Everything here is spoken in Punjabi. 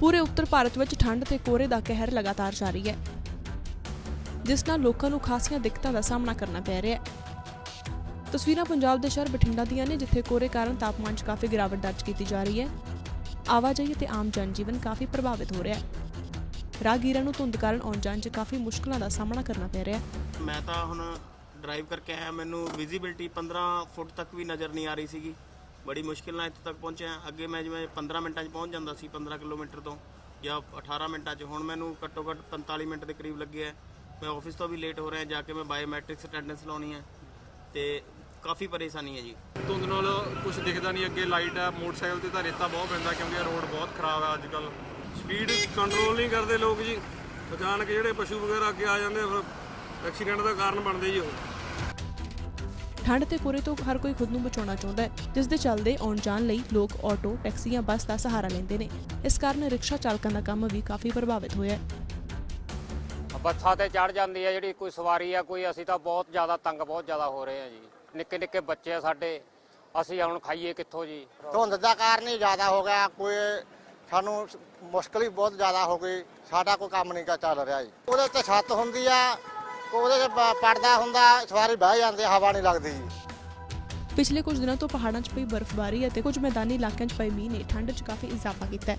ਪੂਰੇ ਉੱਤਰ ਭਾਰਤ ਵਿੱਚ ਠੰਡ ਤੇ ਕੋਹਰੇ ਦਾ ਕਹਿਰ ਲਗਾਤਾਰ ਜਾਰੀ ਹੈ, ਜਿਸ ਨਾਲ ਲੋਕਾਂ ਨੂੰ ਖਾਸੀਆਂ ਦਿੱਕਤਾਂ ਦਾ ਸਾਹਮਣਾ ਕਰਨਾ ਪੈ ਰਿਹਾ ਹੈ। ਤਸਵੀਰਾਂ ਪੰਜਾਬ ਦੇ ਸ਼ਹਿਰ ਬਠਿੰਡਾ ਦੀਆਂ ਨੇ, ਜਿੱਥੇ ਕੋਹਰੇ ਕਾਰਨ ਤਾਪਮਾਨ 'ਚ ਕਾਫੀ ਗਿਰਾਵਟ ਦਰਜ ਕੀਤੀ ਜਾ ਰਹੀ ਹੈ। ਆਵਾਜਾਈ ਅਤੇ ਆਮ ਜਨਜੀਵਨ ਕਾਫੀ ਪ੍ਰਭਾਵਿਤ ਹੋ ਰਿਹਾ ਹੈ। ਰਾਹਗੀਰਾਂ ਨੂੰ ਧੁੰਦ ਕਾਰਨ ਆਉਣ ਜਾਣ 'ਚ ਕਾਫੀ ਮੁਸ਼ਕਲਾਂ ਦਾ ਸਾਹਮਣਾ ਕਰਨਾ ਪੈ ਰਿਹਾ ਹੈ। ਮੈਂ ਤਾਂ ਹੁਣ ਡਰਾਈਵ ਕਰਕੇ ਆਇਆ, ਮੈਨੂੰ ਵਿਜ਼ਿਬਿਲਟੀ 15 ਫੁੱਟ ਤੱਕ ਵੀ ਨਜ਼ਰ ਨਹੀਂ ਆ ਰਹੀ ਸੀਗੀ। ਬੜੀ ਮੁਸ਼ਕਿਲ ਨਾਲ ਇੱਥੇ ਤੱਕ ਪਹੁੰਚਿਆ ਅੱਗੇ ਮੈਂ ਜਿਵੇਂ 15 ਮਿੰਟਾਂ 'ਚ ਪਹੁੰਚ ਜਾਂਦਾ ਸੀ 15 ਕਿਲੋਮੀਟਰ ਤੋਂ ਜਾਂ 18 ਮਿੰਟਾਂ 'ਚ। ਹੁਣ ਮੈਨੂੰ ਘੱਟੋ ਘੱਟ 45 ਮਿੰਟ ਦੇ ਕਰੀਬ ਲੱਗੇ ਹੈ। ਮੈਂ ਆਫਿਸ ਤੋਂ ਵੀ ਲੇਟ ਹੋ ਰਿਹਾ ਜਾ ਕੇ ਮੈਂ ਬਾਇਓਮੈਟ੍ਰਿਕਸ ਅਟੈਂਡੈਂਸ ਲਾਉਣੀ ਹੈ। ਤੇ ਕਾਫੀ ਪਰੇਸ਼ਾਨੀ ਹੈ ਜੀ। ਧੁੰਦ ਨਾਲ ਕੁਝ ਦਿਖਦਾ ਨਹੀਂ ਅੱਗੇ ਲਾਈਟ ਹੈ ਮੋਟਰਸਾਈਕਲ ਤੇ ਤਾਂ ਰੇਤਾ ਬਹੁਤ ਪੈਂਦਾ ਕਿਉਂਕਿ ਰੋਡ ਬਹੁਤ ਖਰਾਬ ਹੈ ਅੱਜ ਕੱਲ ਸਪੀਡ ਕੰਟਰੋਲ ਨਹੀਂ ਕਰਦੇ ਲੋਕ ਜੀ। ਅਚਾਨਕ ਜਿਹੜੇ ਪਸ਼ੂ ਵਗੈਰਾ ਅੱਗੇ ਆ ਜਾਂਦੇ ਆ, ਫਿਰ ਐਕਸੀਡੈਂਟ ਦਾ ਕਾਰਨ ਬਣਦੇ ਜੀ ਉਹ। ਠੰਡ ਤੇ ਕੋਹਰੇ ਤੋਂ ਹਰ ਕੋਈ ਖੁਦ ਨੂੰ ਬਚਾਉਣਾ ਚਾਹੁੰਦਾ ਹੈ ਜਿਸ ਦੇ ਚੱਲਦੇ ਆਉਣ ਜਾਣ ਲਈ ਲੋਕ ਆਟੋ ਟੈਕਸੀਆਂ ਬੱਸ ਦਾ ਸਹਾਰਾ ਲੈਂਦੇ ਨੇ। ਇਸ ਕਾਰਨ ਰਿਕਸ਼ਾ ਚਾਲਕਾਂ ਦਾ ਕੰਮ ਵੀ ਕਾਫੀ ਪ੍ਰਭਾਵਿਤ ਹੋਇਆ ਹੈ। ਬੱਸਾਂ ਤੇ ਚੜ ਜਾਂਦੀ ਹੈ ਜਿਹੜੀ ਕੋਈ ਸਵਾਰੀ ਆ ਕੋਈ ਅਸੀਂ ਤਾਂ ਬਹੁਤ ਜ਼ਿਆਦਾ ਤੰਗ ਬਹੁਤ ਜ਼ਿਆਦਾ ਹੋ ਰਹੇ ਆ ਜੀ। ਨਿੱਕੇ ਨਿੱਕੇ ਬੱਚੇ ਆ ਸਾਡੇ ਅਸੀਂ ਹੁਣ ਖਾਈਏ ਕਿੱਥੋਂ ਜੀ? ਧੁੰਦ ਦਾ ਕਾਰਨ ਹੀ ਜ਼ਿਆਦਾ ਹੋ ਗਿਆ ਕੋਈ ਸਾਨੂੰ ਮੁਸ਼ਕਲ ਹੀ ਬਹੁਤ ਜ਼ਿਆਦਾ ਹੋ ਗਈ ਸਾਡਾ ਕੋਈ ਕੰਮ ਨਹੀਂ ਚੱਲ ਰਿਹਾ ਜੀ। ਉਹਦੇ ਤੇ ਛੱਤ ਹੁੰਦੀ ਆ ਉਹਦੇ ਤੇ ਪ- ਪਰਦਾ ਹੁੰਦਾ, ਸਵਾਰੀ ਬਹਿ ਜਾਂਦੀ, ਹਵਾ ਨਹੀਂ ਲੱਗਦੀ। ਜੀ ਪਿਛਲੇ ਕੁਝ ਦਿਨਾਂ ਤੋਂ ਪਹਾੜਾਂ 'ਚ ਪਈ ਬਰਫ਼ਬਾਰੀ ਅਤੇ ਕੁਝ ਮੈਦਾਨੀ ਇਲਾਕਿਆਂ 'ਚ ਪਏ ਮੀਂਹ ਨੇ ਠੰਡ 'ਚ ਕਾਫੀ ਇਜ਼ਾਫਾ ਕੀਤਾ ਹੈ।